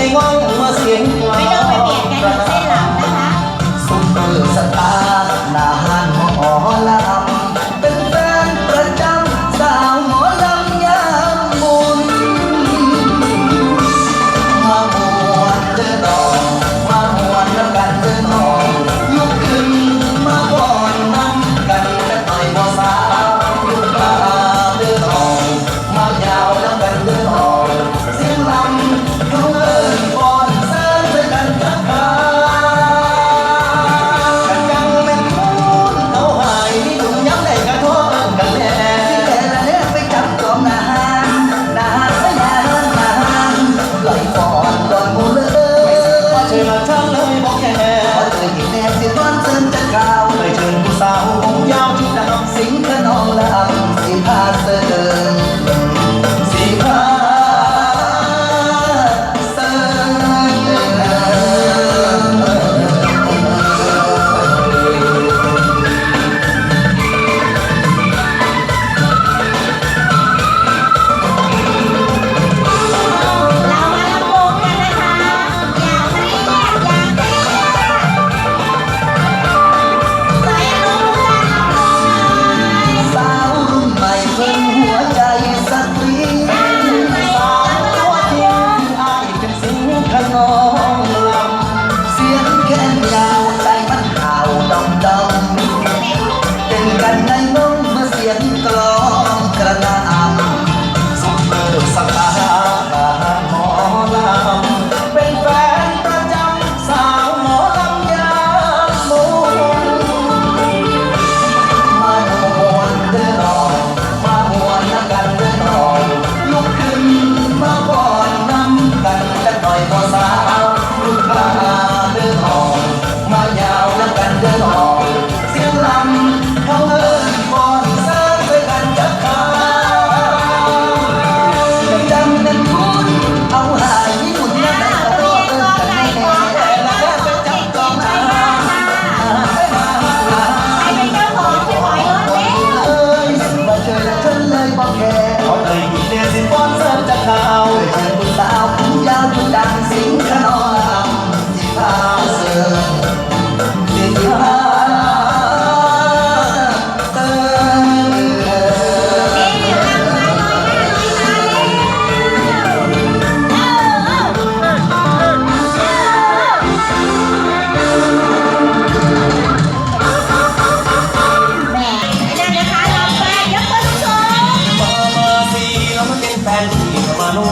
Hang on.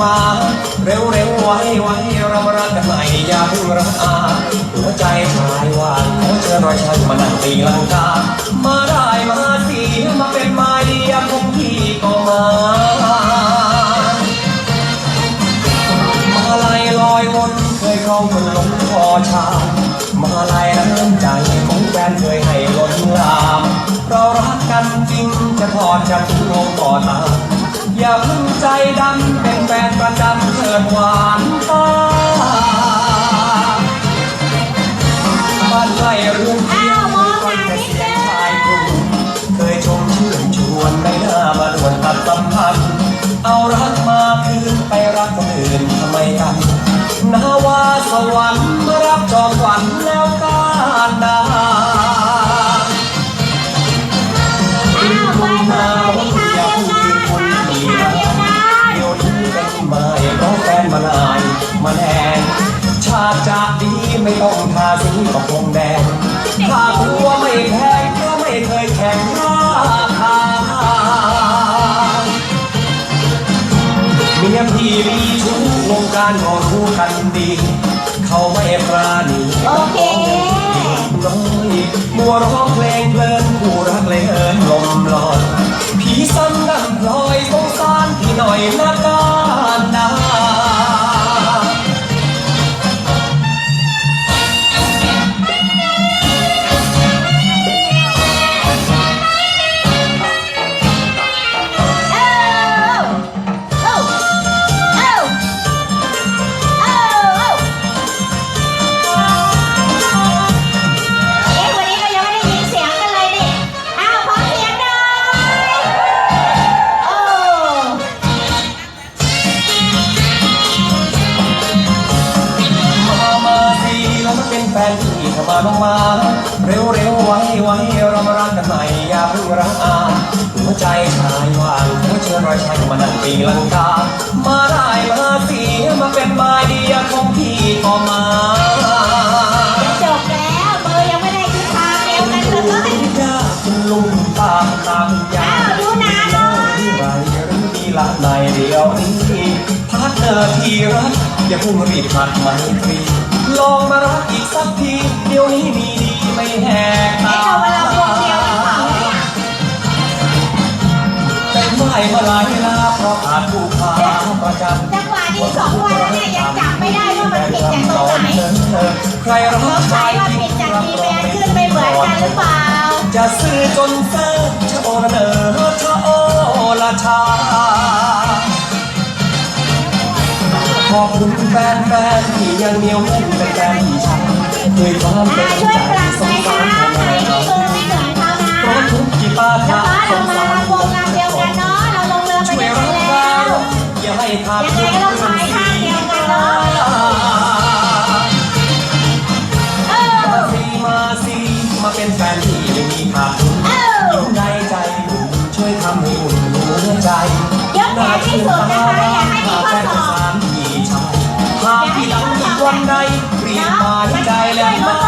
มา เร็วเร็วไวไวเรารักกันใหม่อย่าเพิ่งรักอาหัวใจหายวานขอเชิญรอยชันมานั่งตีลังกา มาได้มาสีมาเป็นไม้เดียของที่ก็มามาลายลอยวนเคยเข้าคนหลงคอชา มาลายน้นใจของแฟนเคยให้ล้นลามเรารักกันจริงจะทอดจะทุ่งก่อนมาอย่าเพิ่งใจดำ จำเกิดหวานตาบ้านไร่รุ่งเรืองคอยแต่เสียชายกรุงเคยชมชื่นชวนไม่น่ามาดวนตัดสัมพันธ์เอารักมาคืนไปรักคนอื่นทำไมกันนาวาสวรรค์ มียพี่มีชู้วงการก็รู้กันดี เขาไม่ปราณีโอเคน้อยมัวร้องเพลงเพลินผู้รักเลยเอินลมลอยผีซ้ำดังพลอยสงสารพี่หน่อยนะกา มาได้มาเสิมาเป็นมาเดียของพี่ก็มาจบแล้วมือร์ยังไม่ได้ทิศทางเดียวกันเลยยาคุณลุงตามตามยาดูนาหน่อยที่ไรหรือมีละในเดียวนี้พักเนอที่รักอย่าพุ่งรีบพัดไม่ตรีลองมารักอีกสักที เดี๋ยวนี้มีดีไม่แหกตา ม่มาหลายเวลาเพราะอาจถูกพาประจันจังหวะนี้สองวันแล้วเนี่ยยังจับไม่ได้ว่ามันผิดจากตรงไหนใครรัสกงสัยว่าผิดจากทีแมนขึ้นไปเหมือนกันหรือเปล่า จะซื้อจนเซ่อชะโอระเนอชะโอละชา ขอบคุณแฟนๆที่ยังเหนียวแน่นเป็นแฟนที่ฉันด้วยความเป็อ่านช่วยใจปรับหสน่งอยสานะร ย่าให้ขาดยังไงก็ต้องพายข้างเดียวกันเนาะเออมาสิมาสิมาเป็นแฟนที่ไม่มีขาดทุนเออยิ่งใดใจบุญช่วยทำให้อุ่นหัวใจยกแขนที่สุดนะคะ อย่าให้มีข้อศอกสามที่ชายหากพี่หลังอีกวันใดเรียกมาที่ใจแล้วน้อยมา